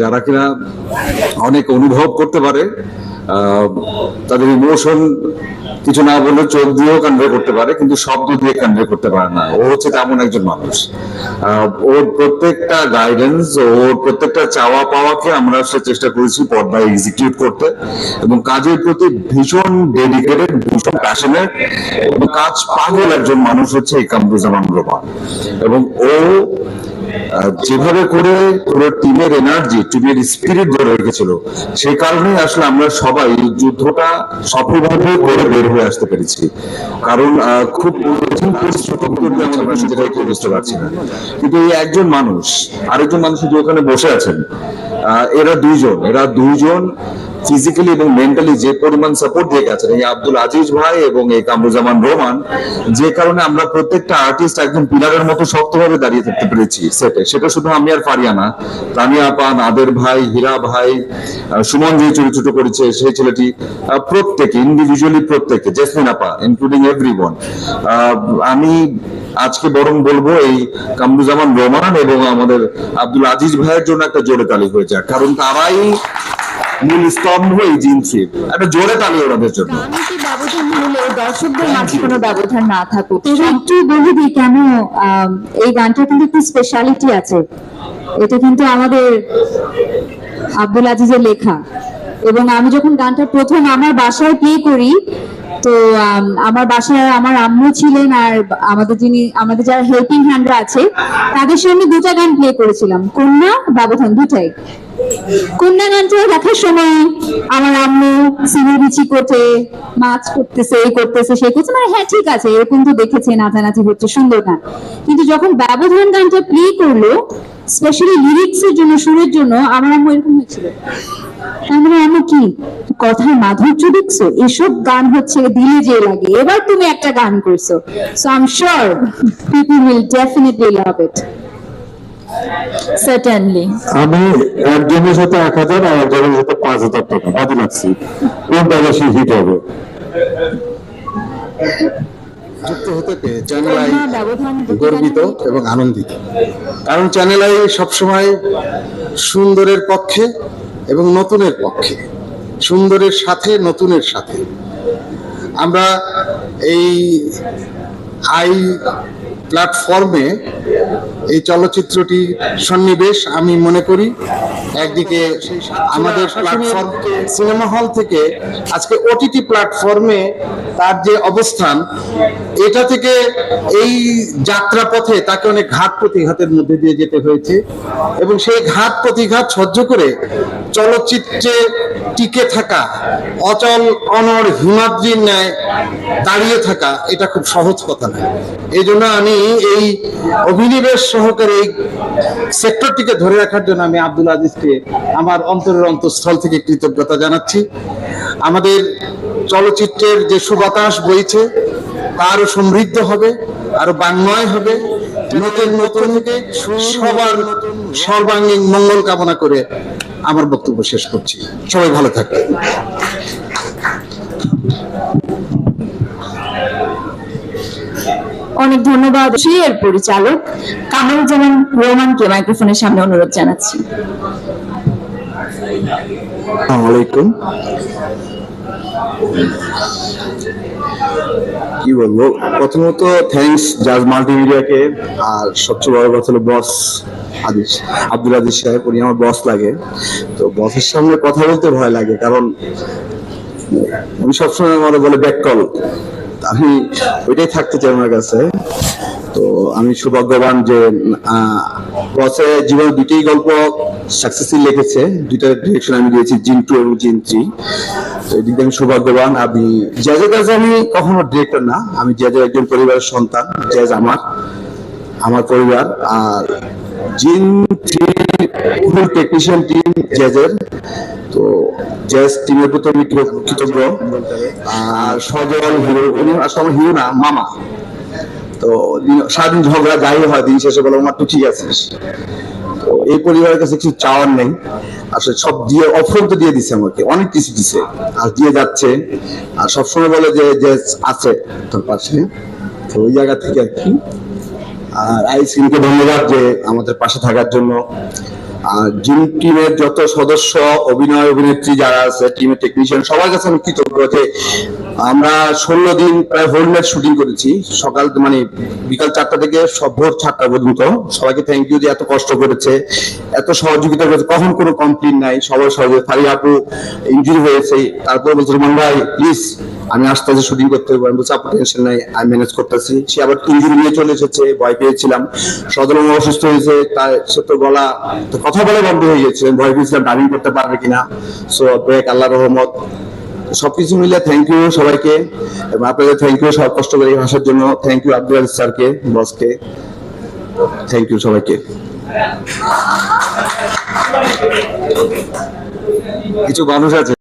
যারা কিনা অনেক অনুভব করতে পারে তাদের ইমোশন কিছু না বলে চোখ দিয়েও কনভে করতে পারে, কিন্তু শব্দ দিয়ে কনভে করতে পারে না। ও হচ্ছে তেমন একজন মানুষ। ওর প্রত্যেকটা গাইডেন্স ওর প্রত্যেকটা চাওয়া পাওয়াকে আমরা সে চেষ্টা করেছি পর্দায় এক্সিকিউট করতে এবং কাজের প্রতি ভীষণ ডেডিকেটেড ভীষণ প্যাশনেট এবং কাজ পাগল একজন মানুষ হচ্ছে এই কামরুজ্জামান রোমান। এবং ও যেভাবে করে পুরো টিমের এনার্জি টিমের স্পিরিট ধরে রেখেছিল আসলে আমরা সবাই যুদ্ধটা সফলভাবে করে বের হয়ে আসতে পেরেছি। কারণ খুব কঠিন পরিস্থিতি করতে আমরা বুঝতে পারছি না। কিন্তু এই একজন মানুষ, আরেকজন মানুষ যে ওখানে বসে আছেন। এরা দুইজন এরা দুইজন ফিজিক্যালি এবং মেন্টালি যে পরিমাণ সাপোর্ট দিয়ে গেছেন এই আব্দুল আজিজ ভাই এবং এই কামরুজ্জামান রোমান, যে কারণে আমরা প্রত্যেকটা আর্টিস্ট একদম পিলারের মতো শক্তভাবে দাঁড়িয়ে থাকতে পেরেছি সেটে সেটা শুধু আমি আর ফারিয়ানা তানিয়া আপা নাদের ভাই, হীরা ভাই সুমন যে চরিত্র করেছে, সেই ছেলেটি প্রত্যেকে ইন্ডিভিজুয়ালি প্রত্যেকে, জেসমিন আপা ইনক্লুডিং এভরি আমি আজকে বরং বলব এই কামরুজামান রোমান এবং আমাদের আব্দুল আজিজ ভাইয়ের জন্য একটা জোরে তালি হয়ে যাক। কারণ তারাই মূল স্তম্ভ এই জিন একটা জোরে তালি ওনাদের জন্য। গানটি ব্যবধান হলে দর্শকদের মাঝে কোনো ব্যবধান না থাকুক। একটু বলে দিই কেন এই গানটা কিন্তু একটু স্পেশালিটি আছে। এটা কিন্তু আমাদের আব্দুল আজিজের লেখা। এবং আমি যখন গানটা প্রথম আমার বাসায় প্লে করি তো আমার বাসায় আমার আম্মু ছিলেন আর আমাদের যিনি আমাদের যারা হেল্পিং হ্যান্ডরা আছে তাদের সামনে দুটা গান প্লে করেছিলাম। কন্যা ব্যবধান দুটাই। কন্যা গানটা দেখার সময় আমার আম্মু সিঁড়ি করতে মাছ করতেছে, এই করতেছে, সেই করছে। মানে হ্যাঁ ঠিক আছে, এরকম তো দেখেছে, নাচানাচি হচ্ছে, সুন্দর গান। কিন্তু যখন ব্যবধান গানটা প্লে করল স্পেশালি লিরিক্স এর জন্য, সুরের জন্য, আমার আম্মু এরকম হয়েছিল। আমরা আম্মু কি? কথার মাধুর্য দেখছ? এসব গান হচ্ছে দিলে যে লাগে। এবার তুমি একটা গান করছ। So I sure people will definitely love it certainly আমি একজনের সাথে এক হাজার আর একজনের সাথে পাঁচ হাজার টাকা। বাদে লাগছি। কোনটা বেশি হিট হবে। যুক্ত হতে পেরে চ্যানেল আই গর্বিত এবং আনন্দিত। কারণ চ্যানেল আই সবসময় সুন্দরের পক্ষে এবং নতুনের পক্ষে। সুন্দরের সাথে নতুনের সাথে। আমরা এই আই প্ল্যাটফর্মে এই চলচ্চিত্রটি সন্নিবেশ আমি মনে করি। একদিকে আমাদের প্ল্যাটফর্ম সিনেমা হল থেকে আজকে ওটিটি প্ল্যাটফর্মে তার যে অবস্থান এটা থেকে এই যাত্রা পথে তাকে অনেক ঘাত প্রতিঘাতের মধ্যে দিয়ে যেতে হয়েছে এবং সেই ঘাত প্রতিঘাত সহ্য করে চলচ্চিত্রে টিকে থাকা অচল অনর হিমাদ্রির ন্যায় দাঁড়িয়ে থাকা এটা খুব সহজ কথা নয় এই জন্য আমি এই অভিনিবেশ সহকারে এই সেক্টরটিকে ধরে রাখার জন্য আমি আব্দুল আজিজকে আমার অন্তরের অন্তঃস্থল থেকে কৃতজ্ঞতা জানাচ্ছি। আমাদের চলচ্চিত্রের যে সুবাতাস বইছে তা আরও সমৃদ্ধ হবে আরও বান্ময় হবে, নতুন নতুন সবার সর্বাঙ্গীন মঙ্গল কামনা করে আমার বক্তব্য শেষ করছি। সবাই ভালো থাকবে অনেক ধন্যবাদ। এর পরিচালক কামরুজ্জামান রোমানকে মাইক্রোফোনের সামনে অনুরোধ জানাচ্ছি। কি বলব? প্রথমত থ্যাঙ্কস জাজ মাল্টিমিডিয়াকে আর সবচেয়ে বড় কথা হলো বস আদিস আব্দুল আদিস সাহেব, উনি আমার বস লাগে। তো বসের সামনে কথা বলতে ভয় লাগে, কারণ আমি সবসময় আমার বলে ব্যাক কল আমি ওইটাই থাকতে চাই আমার কাছে। তো আমি সৌভাগ্যবান যে বসে জীবনে দুটি গল্প সাকসেসফুল লিখেছে। দুইটা ডিরেকশন আমি দিয়েছি জিন টু এবং জিন থ্রি তো এদিক আমি সৌভাগ্যবান। আমি জ্যাজের কাছে আমি কখনো ডিরেক্টর না। আমি জ্যাজের একজন পরিবারের সন্তান। জ্যাজ আমার আমার পরিবার। আর জিন থ্রি ফুল টেকনিশিয়ান টিম তো টিমের প্রতি আমি কৃতজ্ঞ। আর সজল হিরো, উনি আসলে হিরো না, মামা। তো সারাদিন ঝগড়া, যাই হয়, দিন শেষে বলে আমার তো ঠিক আছিস? তো এই পরিবারের কাছে কিছু চাওয়ার নেই। আসলে সব দিয়ে দিয়ে দিছে আমাকে। অনেক কিছু দিছে। আর দিয়ে যাচ্ছে। আর সবসময় বলে যে যে আছে তোর পাশে। তো ওই জায়গা থেকে আর কি। আর আইসিনকে ধন্যবাদ যে আমাদের পাশে থাকার জন্য। জিম টিমের যত সদস্য, অভিনয় অভিনেত্রী যারা আছে, টিমের টেকনিশিয়ান সবার কাছে আমি কৃতজ্ঞ যে আমরা ষোলো দিন প্রায় হোল নাইট শুটিং করেছি। সকাল মানে বিকাল চারটা থেকে সব ভোর পর্যন্ত। সবাইকে থ্যাংক ইউ যে এত কষ্ট করেছে, এত সহযোগিতা করেছে। কখন কোনো কমপ্লেন নাই, সবার সহযোগিতা। ফারি আপু ইঞ্জুরি হয়েছে, তারপর বলছে ভাই প্লিজ আমি আসতে আসতে শুটিং করতে পারব আমি আপনার টেনশন নাই, আমি ম্যানেজ করতেছি। সে আবার ইঞ্জুরি নিয়ে চলে এসেছে, ভয় পেয়েছিলাম। সদরম অসুস্থ হয়েছে, তার সে তো গলা কথা বলে বন্ধ হয়ে গেছে। ভয় পেয়েছিলাম ড্রাইভিং করতে পারবে কিনা। সো ব্রেক আল্লাহ রহমত। সবকিছু মিলে থ্যাংক ইউ সবাইকে। এবং আপনাদের থ্যাংক ইউ সব কষ্ট করে আসার জন্য থ্যাংক ইউ আব্দুল স্যারকে, বসকে। থ্যাংক ইউ সবাইকে। কিছু মানুষ আছে।